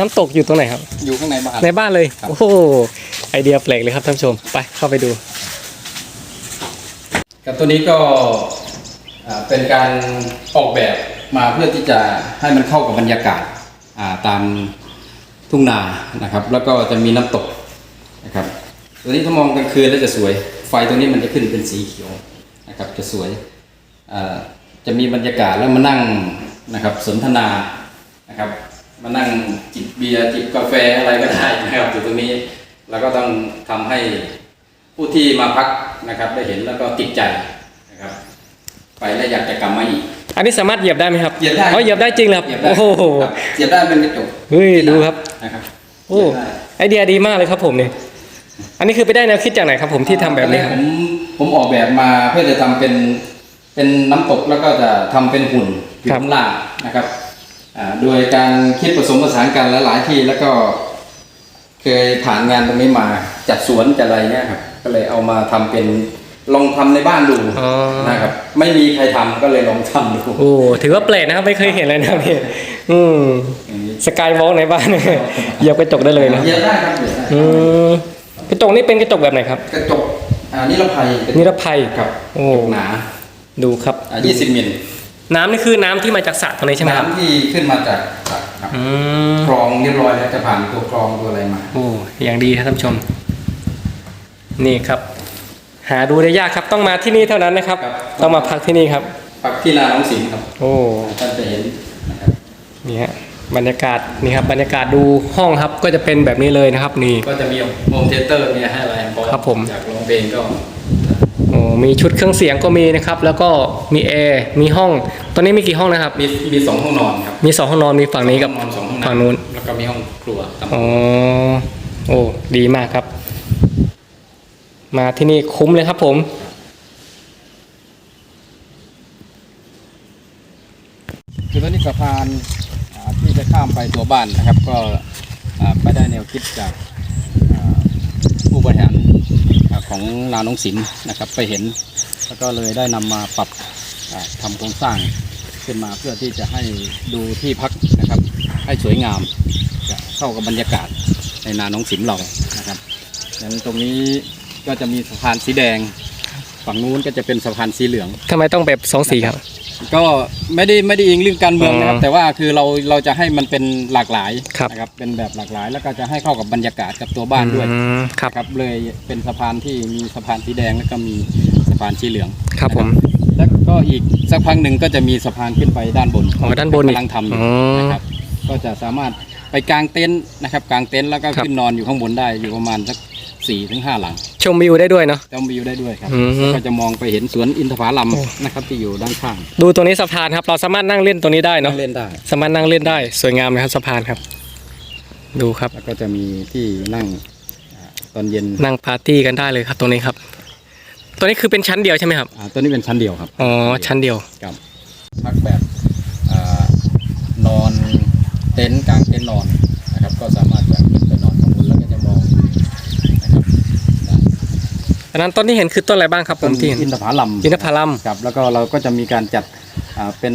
น้ำตกอยู่ตรงไหนครับ อยู่ข้างในบ้าน ในบ้านเลย ครับ โอ้โหไอเดียแปลกเลยครับท่านผู้ชม ไปเข้าไปดู กับตัวนี้ก็อ่าเป็นการออกแบบมาเพื่อที่จะให้มันเข้ากับบรรยากาศอ่าตามทุ่งนานะครับ แล้วก็จะมีน้ำตกนะครับ ตัวนี้ถ้ามองกลางคืนแล้วจะสวย ไฟตัวนี้มันจะขึ้นเป็นสีเขียวนะครับ จะสวยอ่าจะมีบรรยากาศแล้วมานั่งนะครับสนทนานะครับ มานั่งจิบเบียร์จิบกาแฟอะไรก็ได้นะครับอยู่ตรงนี้แล้วก็ต้องทำให้ผู้ที่มาพักนะครับ ได้เห็นแล้วก็ติดใจนะครับ ไปแล้วอยากจะกลับมาอีกอันนี้สามารถเหยียบได้ไหมครับเหยียบได้อ๋อเหยียบได้จริงเหรอครับเหยียบได้โอ้โหครับเหยียบได้เป็นกระจกเฮ้ยดูครับนะครับโอ้เหยียบได้ไอเดียดีมากเลยครับผมเนี่ยอันนี้คือไปได้แนวคิดจากไหนครับผมที่ทำแบบนี้ครับผมผมออกแบบมาเพื่อจะทำเป็นเป็นน้ำตกแล้วก็จะทำเป็นหุ่นอยู่ครับข้างล่างนะครับอ่า โดยการคิดผสมผสานกันหลายๆที่แล้วก็เคยผ่านงานตรงนี้มาจัดสวนจัดอะไรเนี่ยครับก็เลยเอามาทำเป็นลองทำในบ้านดูอ๋อนะครับไม่มีใครทำก็เลยลองทำดูโอ้ถือว่าแปลกนะครับไม่เคยเห็นเลยนะครับเนี่ยอืมสกายวอล์กในบ้านเหยียบกระจกได้เลยนะเหยียบได้ครับเหยียบได้อืมกระจกนี่เป็นกระจกแบบไหนครับ กระจกอ่านิรภัยกระจกนิรภัยครับโอ้หนาดูครับอ่า20มิล น้ำนี่คือน้ำที่มาจากสระตรงนี้ใช่ไหมครับ น้ำที่ขึ้นมาจากสระครับอืมคลองเรียบร้อยแล้วจะผ่านตัวคลองตัวอะไรมา โอ้อย่างดีครับท่านผู้ชม นี่ครับ หาดูได้ยากครับ ต้องมาที่นี่เท่านั้นนะครับต้องมาพักที่นี่ครับ ปักที่นาน้องสิงห์ครับโอ้ ท่านจะเห็นนะครับ นี่ฮะบรรยากาศนี่ครับบรรยากาศดูห้องครับก็จะเป็นแบบนี้เลยนะครับนี่ ก็จะมีโฮมเทเตอร์มีให้อะไรพอครับผมอยากร้องเพลงก็โอ้ มีชุดเครื่องเสียงก็มีนะครับ แล้วก็มีแอร์มีห้องตอนนี้มีกี่ห้องนะครับ มีมีสองห้องนอนครับมีสองห้องนอนมีฝั่งนี้กับห้องนอนสองห้องฝั่งนู้น แล้วก็มีห้องครัวตามอ๋อโอ้ดีมากครับ มาที่นี่คุ้มเลยครับผม คือตอนนี้สะพานอ่าที่จะข้ามไปตัวบ้านนะครับ ก็อ่าไปได้แนวคิดจากอ่าผู้บริหารอ่า ของนาน้องสิมนะครับไปเห็น แล้วก็เลยได้นำมาปรับทำทำโครงสร้างขึ้นมาเพื่อที่จะให้ดูที่พักนะครับ ให้สวยงามจะเข้ากับบรรยากาศในนาน้องสิมเรานะครับดังนั้นตรงนี้ก็จะมีสะพานสีแดง ฝั่งนู้นก็จะเป็นสะพานสีเหลืองทำไมต้องแบบสองสีครับ ก็ไม่ได้ไม่ได้อิงเรื่องการเมืองนะครับอ๋อแต่ว่าคือเราเราจะให้มันเป็นหลากหลายครับนะครับเป็นแบบหลากหลาย แล้วก็จะให้เข้ากับบรรยากาศกับตัวบ้านด้วยอืมครับนะครับเลยเป็นสะพานที่มีสะพานสีแดงแล้วก็มีสะพานสีเหลืองครับผมแล้วก็อีกสักพักหนึ่งก็จะมีสะพานขึ้นไปด้านบนอ๋อด้านบนอีกกำลังทำอยู่ อ๋อ นะครับก็จะสามารถไปกางเต็นท์นะครับกางเต็นท์แล้วก็ครับ ขึ้นนอนอยู่ข้างบนได้อยู่ประมาณสัก สี่ถึงห้าหลังชมวิวได้ด้วยเนาะจอมวิวได้ด้วยครับอืมแล้วก็จะมองไปเห็นสวนอินทผลัมโอ้นะครับที่อยู่ด้านข้างดูตัวนี้สะพานครับ เราสามารถนั่งเล่นตัวนี้ได้เนาะ เล่นได้ สามารถนั่งเล่นได้ สวยงามนะครับสะพานครับ ดูครับ แล้วก็จะมีที่นั่งอ่าตอนเย็นนั่งปาร์ตี้กันได้เลยครับ ตรงนี้ครับ ตัวนี้คือเป็นชั้นเดียวใช่ไหมครับ อ่าตัวนี้เป็นชั้นเดียวครับอ๋อ ชั้นเดียว ครับพักแบบอานอนเต็นท์กลางเต็นท์นอนนะครับ ก็สามารถจะขึ้นไปนอนข้างบนแล้วก็จะมองนะครับ อันนั้นต้นที่เห็นคือต้นอะไรบ้างครับผมที่เห็นอินทผลัมอินทผลัมครับแล้วก็เราก็จะมีการจัดอ่าเป็น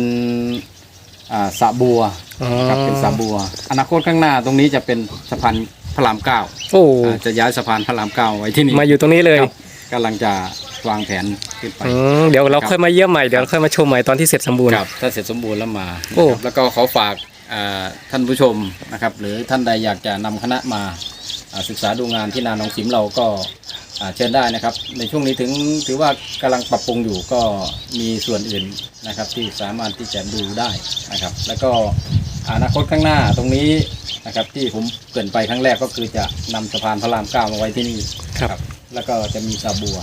อ่าสระบัวอ๋อครับเป็นสระบัว อนาคตข้างหน้าตรงนี้จะเป็นสะพานพระรามเก้าโอ้อ่าจะย้ายสะพานพระรามเก้าไว้ที่นี่มาอยู่ตรงนี้เลยครับกำลังจะวางแผนขึ้นไป อืมเดี๋ยวเราครับค่อยมาเยี่ยมใหม่เดี๋ยวเราค่อยมาชมใหม่ตอนที่เสร็จสมบูรณ์ ครับถ้าเสร็จสมบูรณ์แล้วมาโอ้ นะครับแล้วก็ขอฝากอ่าท่านผู้ชมนะครับ หรือท่านใดอยากจะนำคณะมาอ่า ศึกษาดูงานที่นาหนองสิมเราก็อ่าเชิญได้นะครับ ในช่วงนี้ถึงถือว่ากำลังปรับปรุงอยู่ก็มีส่วนอื่นนะครับที่สามารถที่จะดูได้นะครับ แล้วก็อนาคตข้างหน้าตรงนี้นะครับที่ผมเกรินไปครั้งแรกก็คือจะนำสะพานพระรามเก้ามาไว้ที่นี่ครับ แล้วก็จะมีสาบัว